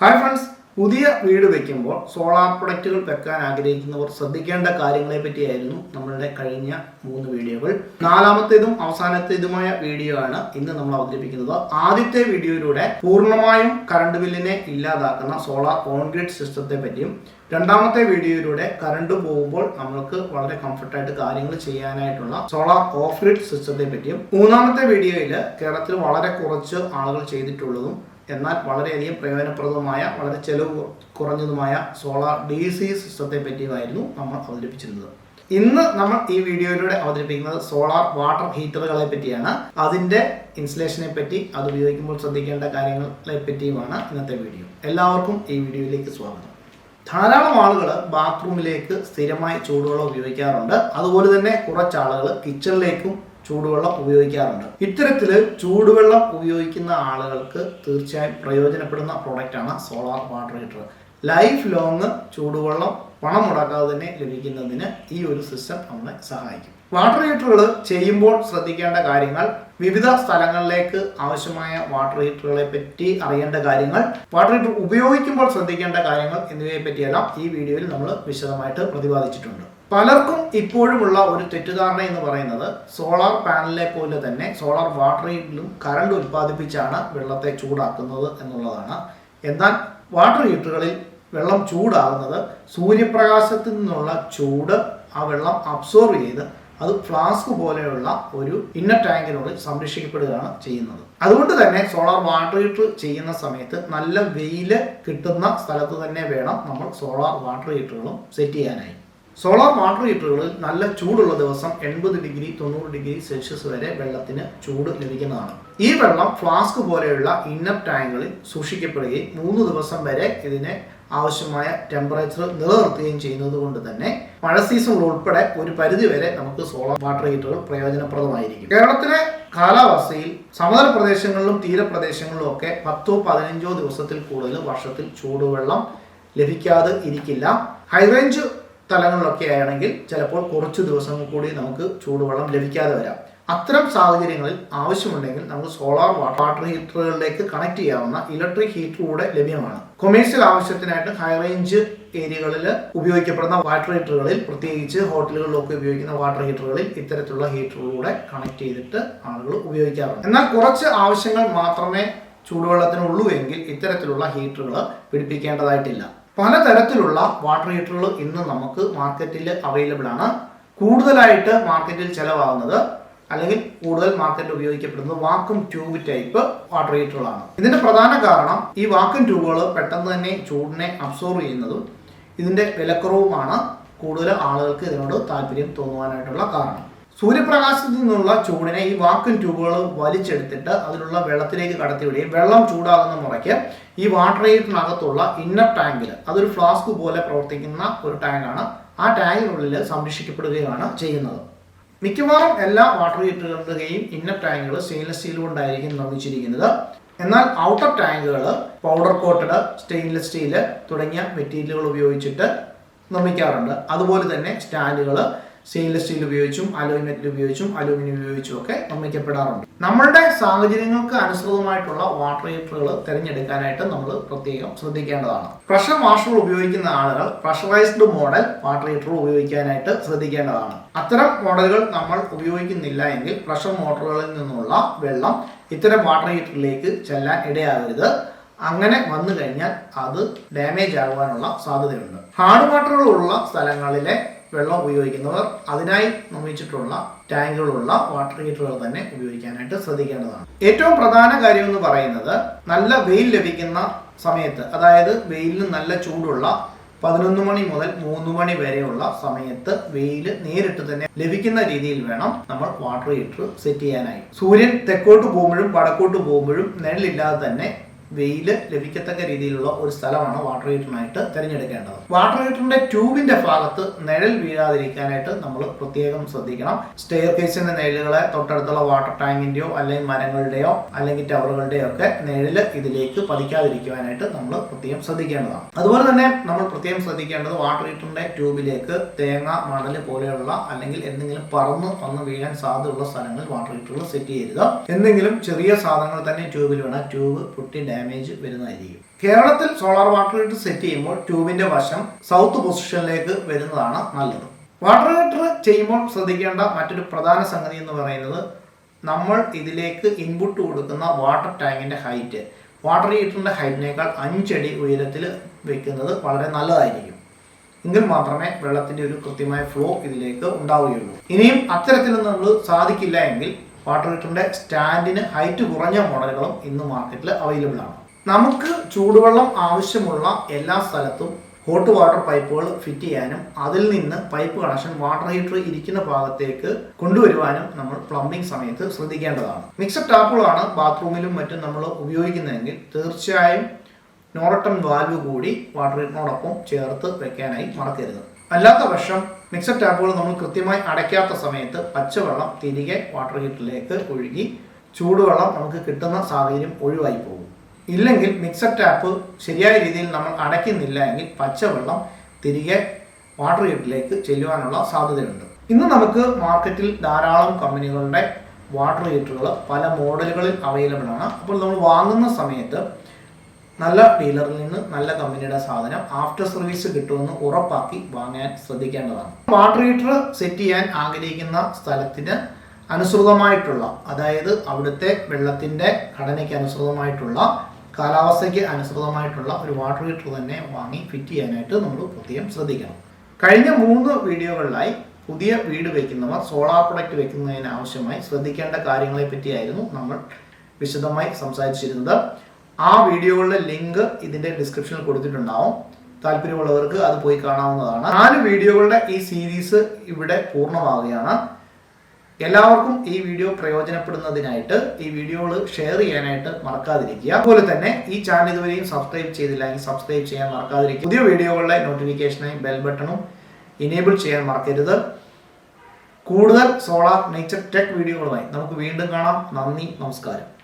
Hi friends പുതിയ വീട് വെക്കുമ്പോൾ സോളാർ പ്രൊഡക്റ്റുകൾ വെക്കാൻ ആഗ്രഹിക്കുന്നവർ ശ്രദ്ധിക്കേണ്ട കാര്യങ്ങളെ പറ്റിയായിരുന്നു നമ്മളുടെ കഴിഞ്ഞ മൂന്ന് വീഡിയോകൾ. നാലാമത്തേതും അവസാനത്തേതുമായ വീഡിയോ ആണ് ഇന്ന് നമ്മൾ അവതരിപ്പിക്കുന്നത്. ആദ്യത്തെ വീഡിയോയിലൂടെ പൂർണമായും കറണ്ട് ബില്ലിനെ ഇല്ലാതാക്കുന്ന സോളാർ കോൺക്രീറ്റ് സിസ്റ്റത്തെ പറ്റിയും രണ്ടാമത്തെ വീഡിയോയിലൂടെ കറണ്ട് പോകുമ്പോൾ നമ്മൾക്ക് വളരെ കംഫർട്ടായിട്ട് കാര്യങ്ങൾ ചെയ്യാനായിട്ടുള്ള സോളാർ ഓഫ് ഗ്രിഡ് സിസ്റ്റത്തെ പറ്റിയും മൂന്നാമത്തെ വീഡിയോയിൽ കേരളത്തിൽ വളരെ കുറച്ച് ആളുകൾ ചെയ്തിട്ടുള്ളതും എന്നാൽ വളരെയധികം പ്രയോജനപ്രദമായ വളരെ ചെലവ് കുറഞ്ഞതുമായ സോളാർ ഡി സി സിസ്റ്റത്തെ പറ്റിയുമായിരുന്നു നമ്മൾ അവതരിപ്പിച്ചിരുന്നത്. ഇന്ന് നമ്മൾ ഈ വീഡിയോയിലൂടെ അവതരിപ്പിക്കുന്നത് സോളാർ വാട്ടർ ഹീറ്ററുകളെ പറ്റിയാണ്. അതിന്റെ ഇൻസ്റ്റലേഷനെ പറ്റി അത് ഉപയോഗിക്കുമ്പോൾ ശ്രദ്ധിക്കേണ്ട കാര്യങ്ങളെ പറ്റിയുമാണ് ഇന്നത്തെ വീഡിയോ. എല്ലാവർക്കും ഈ വീഡിയോയിലേക്ക് സ്വാഗതം. ധാരാളം ആളുകൾ ബാത്റൂമിലേക്ക് സ്ഥിരമായി ചൂടുവെള്ളം ഉപയോഗിക്കാറുണ്ട്. അതുപോലെ തന്നെ കുറച്ച് ആളുകൾ കിച്ചണിലേക്കും ചൂടുവെള്ളം ഉപയോഗിക്കാറുണ്ട്. ഇത്തരത്തിൽ ചൂടുവെള്ളം ഉപയോഗിക്കുന്ന ആളുകൾക്ക് തീർച്ചയായും പ്രയോജനപ്പെടുന്ന പ്രോഡക്റ്റാണ് solar water heater life long ചൂടുവെള്ളം പണം മുടക്കാതെ തന്നെ ലഭിക്കുന്നതിന് ഈ ഒരു സിസ്റ്റം നമ്മളെ സഹായിക്കും. വാട്ടർ ഹീറ്ററുകൾ ചെയ്യുമ്പോൾ ശ്രദ്ധിക്കേണ്ട കാര്യങ്ങൾ വിവിധ സ്ഥലങ്ങളിലേക്ക് ആവശ്യമായ വാട്ടർ ഹീറ്ററുകളെ പറ്റി അറിയേണ്ട കാര്യങ്ങൾ വാട്ടർ ഹീറ്റർ ഉപയോഗിക്കുമ്പോൾ ശ്രദ്ധിക്കേണ്ട കാര്യങ്ങൾ എന്നിവയെ പറ്റിയെല്ലാം ഈ വീഡിയോയിൽ നമ്മൾ വിശദമായിട്ട് പ്രതിപാദിച്ചിട്ടുണ്ട്. പലർക്കും ഇപ്പോഴുമുള്ള ഒരു തെറ്റിദ്ധാരണ എന്ന് പറയുന്നത് സോളാർ പാനലിലെ പോലെ തന്നെ സോളാർ വാട്ടർ ഹീറ്ററിലും കറണ്ട് ഉൽപ്പാദിപ്പിച്ചാണ് വെള്ളത്തെ ചൂടാക്കുന്നത് എന്നുള്ളതാണ്. എന്നാൽ വാട്ടർ ഹീറ്ററുകളിൽ വെള്ളം ചൂടാകുന്നത് സൂര്യപ്രകാശത്തിൽ നിന്നുള്ള ചൂട് ആ വെള്ളം അബ്സോർവ് ചെയ്ത് അത് ഫ്ലാസ്ക് പോലെയുള്ള ഒരു ഇന്നർ ടാങ്കിനോട് സംരക്ഷിക്കപ്പെടുകയാണ് ചെയ്യുന്നത്. അതുകൊണ്ട് തന്നെ സോളാർ വാട്ടർ ഹീറ്റർ ചെയ്യുന്ന സമയത്ത് നല്ല വെയിൽ കിട്ടുന്ന സ്ഥലത്ത് തന്നെ വേണം നമ്മൾ സോളാർ വാട്ടർ ഹീറ്ററുകളും സെറ്റ് ചെയ്യാനായി. സോളാർ വാട്ടർ ഹീറ്ററുകളിൽ നല്ല ചൂടുള്ള ദിവസം എൺപത് ഡിഗ്രി തൊണ്ണൂറ് ഡിഗ്രി സെൽഷ്യസ് വരെ വെള്ളത്തിന് ചൂട് ലഭിക്കുന്നതാണ്. ഈ വെള്ളം ഫ്ലാസ്ക് പോലെയുള്ള ഇന്നർ ടാങ്കുകളിൽ സൂക്ഷിക്കപ്പെടുകയും മൂന്ന് ദിവസം വരെ ഇതിനെ ആവശ്യമായ ടെമ്പറേച്ചർ നിലനിർത്തുകയും ചെയ്യുന്നത് കൊണ്ട് തന്നെ മഴ സീസൺ ഉൾപ്പെടെ ഒരു പരിധി വരെ നമുക്ക് സോളാർ വാട്ടർ ഹീറ്ററുകൾ പ്രയോജനപ്രദമായിരിക്കും. കേരളത്തിലെ കാലാവസ്ഥയിൽ സമതല പ്രദേശങ്ങളിലും തീരപ്രദേശങ്ങളിലും ഒക്കെ പത്തോ പതിനഞ്ചോ ദിവസത്തിൽ കൂടുതൽ വർഷത്തിൽ ചൂടുവെള്ളം ലഭിക്കാതെ ഇരിക്കില്ല. ഹൈറേഞ്ച് തലങ്ങളിലൊക്കെ ആണെങ്കിൽ ചിലപ്പോൾ കുറച്ച് ദിവസങ്ങൾ കൂടി നമുക്ക് ചൂടുവെള്ളം ലഭിക്കാതെ വരാം. അത്തരം സാഹചര്യങ്ങളിൽ ആവശ്യമുണ്ടെങ്കിൽ നമുക്ക് സോളാർ വാട്ടർ ഹീറ്ററുകളിലേക്ക് കണക്ട് ചെയ്യാവുന്ന ഇലക്ട്രിക് ഹീറ്റർ കൂടെ ലഭ്യമാണ്. കൊമേഴ്സ്യൽ ആവശ്യത്തിനായിട്ട് ഹൈ റേഞ്ച് ഏരിയകളിൽ ഉപയോഗിക്കപ്പെടുന്ന വാട്ടർ ഹീറ്ററുകളിൽ പ്രത്യേകിച്ച് ഹോട്ടലുകളിലൊക്കെ ഉപയോഗിക്കുന്ന വാട്ടർ ഹീറ്ററുകളിൽ ഇത്തരത്തിലുള്ള ഹീറ്ററുകളൂടെ കണക്ട് ചെയ്തിട്ട് ആളുകൾ ഉപയോഗിക്കാറുണ്ട്. എന്നാൽ കുറച്ച് ആവശ്യങ്ങൾ മാത്രമേ ചൂടുവെള്ളത്തിനുള്ളൂ എങ്കിൽ ഇത്തരത്തിലുള്ള ഹീറ്ററുകൾ പിടിപ്പിക്കേണ്ടതായിട്ടില്ല. പലതരത്തിലുള്ള വാട്ടർ ഹീറ്ററുകൾ ഇന്ന് നമുക്ക് മാർക്കറ്റിൽ അവൈലബിൾ ആണ്. കൂടുതലായിട്ട് മാർക്കറ്റിൽ ചിലവാകുന്നത് അല്ലെങ്കിൽ കൂടുതൽ മാർക്കറ്റിൽ ഉപയോഗിക്കപ്പെടുന്നത് വാക്കും ട്യൂബ് ടൈപ്പ് വാട്ടർ ഹീറ്ററുകളാണ് ഇതിന്റെ പ്രധാന കാരണം ഈ വാക്കും ട്യൂബുകൾ പെട്ടെന്ന് തന്നെ ചൂടിനെ അബ്സോർവ് ചെയ്യുന്നതും ഇതിന്റെ വിലക്കുറവുമാണ് കൂടുതൽ ആളുകൾക്ക് ഇതിനോട് താല്പര്യം തോന്നുവാനായിട്ടുള്ള കാരണം. സൂര്യപ്രകാശത്തിൽ നിന്നുള്ള ചൂടിനെ ഈ വാക്കും ട്യൂബുകൾ വലിച്ചെടുത്തിട്ട് അതിലുള്ള വെള്ളത്തിലേക്ക് കടത്തിവിടുകയും വെള്ളം ചൂടാകുന്ന മുറയ്ക്ക് ഈ വാട്ടർ ഹീറ്ററിനകത്തുള്ള ഇന്നർ ടാങ്കിൽ അതൊരു ഫ്ലാസ്ക് പോലെ പ്രവർത്തിക്കുന്ന ഒരു ടാങ്കാണ് ആ ടാങ്കിനുള്ളിൽ സംരക്ഷിക്കപ്പെടുകയാണ് ചെയ്യുന്നത്. മിക്കവാറും എല്ലാ വാട്ടർ ഹീറ്ററുകളുടെയും ഇന്നർ ടാങ്കുകൾ സ്റ്റെയിൻലെസ് സ്റ്റീൽ കൊണ്ടായിരിക്കും നിർമ്മിച്ചിരിക്കുന്നത്. എന്നാൽ ഔട്ടർ ടാങ്കുകൾ പൗഡർ കോട്ടഡ് സ്റ്റെയിൻലെസ് സ്റ്റീൽ തുടങ്ങിയ മെറ്റീരിയലുകൾ ഉപയോഗിച്ചിട്ട് നിർമ്മിക്കാറുണ്ട്. അതുപോലെ തന്നെ സ്റ്റാൻഡുകൾ സ്റ്റെയിൻലെസ് സ്റ്റീൽ ഉപയോഗിച്ചും അലോയ് മെറ്റൽ ഉപയോഗിച്ചും അലൂമിനിയം ഉപയോഗിച്ചും ഒക്കെ നിർമ്മിക്കപ്പെടാറുണ്ട്. നമ്മളുടെ സാഹചര്യങ്ങൾക്ക് അനുസൃതമായിട്ടുള്ള വാട്ടർ ഹീറ്ററുകൾ തിരഞ്ഞെടുക്കാനായിട്ട് നമ്മൾ പ്രത്യേകം ശ്രദ്ധിക്കേണ്ടതാണ്. പ്രഷർ വാഷർ ഉപയോഗിക്കുന്ന ആളുകൾ പ്രഷറൈസ്ഡ് മോഡൽ വാട്ടർ ഹീറ്റർ ഉപയോഗിക്കാനായിട്ട് ശ്രദ്ധിക്കേണ്ടതാണ്. അത്തരം മോഡലുകൾ നമ്മൾ ഉപയോഗിക്കുന്നില്ല എങ്കിൽ പ്രഷർ മോട്ടറുകളിൽ നിന്നുള്ള വെള്ളം ഇത്തരം വാട്ടർ ഹീറ്ററിലേക്ക് ചെല്ലാൻ ഇടയാകരുത്. അങ്ങനെ വന്നു കഴിഞ്ഞാൽ അത് ഡാമേജ് ആകുവാനുള്ള സാധ്യതയുണ്ട്. ഹാർഡ് വാട്ടറുകൾ ഉള്ള സ്ഥലങ്ങളിലെ വെള്ളം ഉപയോഗിക്കുന്നവർ അതിനായി നിർമ്മിച്ചിട്ടുള്ള ടാങ്കുകളുള്ള വാട്ടർ ഹീറ്ററുകൾ തന്നെ ഉപയോഗിക്കാനായിട്ട് ശ്രദ്ധിക്കേണ്ടതാണ്. ഏറ്റവും പ്രധാന കാര്യം എന്ന് പറയുന്നത് നല്ല വെയിൽ ലഭിക്കുന്ന സമയത്ത് അതായത് വെയിലിന് നല്ല ചൂടുള്ള പതിനൊന്ന് മണി മുതൽ മൂന്ന് മണി വരെയുള്ള സമയത്ത് വെയിൽ നേരിട്ട് തന്നെ ലഭിക്കുന്ന രീതിയിൽ വേണം നമ്മൾ വാട്ടർ ഹീറ്റർ സെറ്റ് ചെയ്യാനായി. സൂര്യൻ തെക്കോട്ട് പോകുമ്പോഴും വടക്കോട്ട് പോകുമ്പോഴും നിഴലില്ലാതെ തന്നെ വെയിൽ ലഭിക്കത്തക്ക രീതിയിലുള്ള ഒരു സ്ഥലമാണ് വാട്ടർ ഹീറ്ററിനായിട്ട് തിരഞ്ഞെടുക്കേണ്ടത്. വാട്ടർ ഹീറ്ററിന്റെ ട്യൂബിന്റെ ഭാഗത്ത് നിഴൽ വീഴാതിരിക്കാനായിട്ട് നമ്മൾ പ്രത്യേകം ശ്രദ്ധിക്കണം. സ്റ്റെയർ കേസിന്റെ നിഴലുകളെ തൊട്ടടുത്തുള്ള വാട്ടർ ടാങ്കിന്റെയോ അല്ലെങ്കിൽ മരങ്ങളുടെയോ അല്ലെങ്കിൽ ടവറുകളുടെയോ ഒക്കെ നിഴൽ ഇതിലേക്ക് പതിക്കാതിരിക്കുവാനായിട്ട് നമ്മൾ പ്രത്യേകം ശ്രദ്ധിക്കേണ്ടതാണ്. അതുപോലെ തന്നെ നമ്മൾ പ്രത്യേകം ശ്രദ്ധിക്കേണ്ടത് വാട്ടർ ഹീറ്ററിന്റെ ട്യൂബിലേക്ക് തേങ്ങ മണൽ പോലെയുള്ള അല്ലെങ്കിൽ എന്തെങ്കിലും പറന്ന് വന്ന് വീഴാൻ സാധ്യതയുള്ള സ്ഥലങ്ങളിൽ വാട്ടർ ഹീറ്ററുകൾ സെറ്റ് ചെയ്യരുത്. എന്തെങ്കിലും ചെറിയ സാധനങ്ങൾ തന്നെ ട്യൂബിൽ വേണം. ട്യൂബ് പൊട്ടി ഡാമേജ് വരുന്നതായിരിക്കും. കേരളത്തിൽ സോളാർ വാട്ടർ ഹീറ്റർ സെറ്റ് ചെയ്യുമ്പോൾ ട്യൂബിന്റെ വശം സൗത്ത് പൊസിഷനിലേക്ക് വരുന്നതാണ് നല്ലത്. വാട്ടർ ഹീറ്റർ ചെയ്യുമ്പോൾ ശ്രദ്ധിക്കേണ്ട മറ്റൊരു പ്രധാന സംഗതി എന്ന് പറയുന്നത് നമ്മൾ ഇതിലേക്ക് ഇൻപുട്ട് കൊടുക്കുന്ന വാട്ടർ ടാങ്കിന്റെ ഹൈറ്റ് വാട്ടർ ഹീറ്ററിന്റെ ഹൈറ്റിനേക്കാൾ അഞ്ചടി ഉയരത്തിൽ വെക്കുന്നത് വളരെ നല്ലതായിരിക്കും. എങ്കിൽ മാത്രമേ വെള്ളത്തിന്റെ ഒരു കൃത്യമായ ഫ്ലോ ഇതിലേക്ക് ഉണ്ടാവുകയുള്ളൂ. ഇനിയും അത്തരത്തിലൊന്നും നമ്മൾ സാധിക്കില്ല എങ്കിൽ വാട്ടർ ഹീറ്ററിന്റെ സ്റ്റാൻഡിന് ഹൈറ്റ് കുറഞ്ഞ മോഡലുകളും ഇന്ന് മാർക്കറ്റിൽ അവൈലബിൾ ആണ്. നമുക്ക് ചൂടുവെള്ളം ആവശ്യമുള്ള എല്ലാ സ്ഥലത്തും ഹോട്ട് വാട്ടർ പൈപ്പുകൾ ഫിറ്റ് ചെയ്യാനും അതിൽ നിന്ന് പൈപ്പ് കണക്ഷൻ വാട്ടർ ഹീറ്റർ ഇരിക്കുന്ന ഭാഗത്തേക്ക് കൊണ്ടുവരുവാനും നമ്മൾ പ്ലംബിംഗ് സമയത്ത് ശ്രദ്ധിക്കേണ്ടതാണ്. മിക്സഡ് ടാപ്പുകളാണ് ബാത്റൂമിലും മറ്റും നമ്മൾ ഉപയോഗിക്കുന്നതെങ്കിൽ തീർച്ചയായും നോറട്ടൺ വാൽവ് കൂടി വാട്ടർ ഹീറ്ററിനോടൊപ്പം ചേർത്ത് വെക്കാനായി മറക്കരുത്. അല്ലാത്ത പക്ഷം മിക്സഡ് ടാപ്പുകൾ നമ്മൾ കൃത്യമായി അടയ്ക്കാത്ത സമയത്ത് പച്ചവെള്ളം തിരികെ വാട്ടർ ഹീറ്ററിലേക്ക് ഒഴുകി ചൂടുവെള്ളം നമുക്ക് കിട്ടുന്ന സാഹചര്യം ഒഴിവായി പോകും. ഇല്ലെങ്കിൽ മിക്സഡ് ടാപ്പ് ശരിയായ രീതിയിൽ നമ്മൾ അടയ്ക്കുന്നില്ല എങ്കിൽ പച്ചവെള്ളം തിരികെ വാട്ടർ ഹീറ്ററിലേക്ക് ചെല്ലുവാനുള്ള സാധ്യതയുണ്ട്. ഇന്ന് നമുക്ക് മാർക്കറ്റിൽ ധാരാളം കമ്പനികളുടെ വാട്ടർ ഹീറ്ററുകൾ പല മോഡലുകളിൽ അവൈലബിൾ ആണ്. അപ്പോൾ നമ്മൾ വാങ്ങുന്ന സമയത്ത് നല്ല ഡീലറിൽ നിന്ന് നല്ല കമ്പനിയുടെ സാധനം ആഫ്റ്റർ സർവീസ് കിട്ടുമെന്ന് ഉറപ്പാക്കി വാങ്ങാൻ ശ്രദ്ധിക്കേണ്ടതാണ്. വാട്ടർ ഹീറ്റർ സെറ്റ് ചെയ്യാൻ ആഗ്രഹിക്കുന്ന സ്ഥലത്തിന് അനുസൃതമായിട്ടുള്ള അതായത് അവിടുത്തെ വെള്ളത്തിന്റെ ഘടനയ്ക്ക് അനുസൃതമായിട്ടുള്ള കാലാവസ്ഥയ്ക്ക് അനുസൃതമായിട്ടുള്ള ഒരു വാട്ടർ ഹീറ്റർ തന്നെ വാങ്ങി ഫിറ്റ് ചെയ്യാനായിട്ട് നമ്മൾ പ്രത്യേകം ശ്രദ്ധിക്കണം. കഴിഞ്ഞ മൂന്ന് വീഡിയോകളിലായി പുതിയ വീട് വയ്ക്കുന്നവർ സോളാർ പ്രൊഡക്റ്റ് വെക്കുന്നതിന് ആവശ്യമായി ശ്രദ്ധിക്കേണ്ട കാര്യങ്ങളെ പറ്റിയായിരുന്നു നമ്മൾ വിശദമായി സംസാരിച്ചിരുന്നത്. ആ വീഡിയോകളുടെ ലിങ്ക് ഇതിന്റെ ഡിസ്ക്രിപ്ഷനിൽ കൊടുത്തിട്ടുണ്ടാവും. താല്പര്യമുള്ളവർക്ക് അത് പോയി കാണാവുന്നതാണ്. നാല് വീഡിയോകളുടെ ഈ സീരീസ് ഇവിടെ പൂർണമാവുകയാണ്. എല്ലാവർക്കും ഈ വീഡിയോ പ്രയോജനപ്പെടുന്നതിനായിട്ട് ഈ വീഡിയോകൾ ഷെയർ ചെയ്യാനായിട്ട് മറക്കാതിരിക്കുക. അതുപോലെ തന്നെ ഈ ചാനൽ ഇതുവരെയും സബ്സ്ക്രൈബ് ചെയ്തില്ലെങ്കിൽ സബ്സ്ക്രൈബ് ചെയ്യാൻ മറക്കാതിരിക്കുക. പുതിയ വീഡിയോകളുടെ നോട്ടിഫിക്കേഷനായി ബെൽ ബട്ടണും ഇനേബിൾ ചെയ്യാൻ മറക്കരുത്. കൂടുതൽ സോളാർ നേച്ചർ ടെക് വീഡിയോകളുമായി നമുക്ക് വീണ്ടും കാണാം. നന്ദി നമസ്കാരം.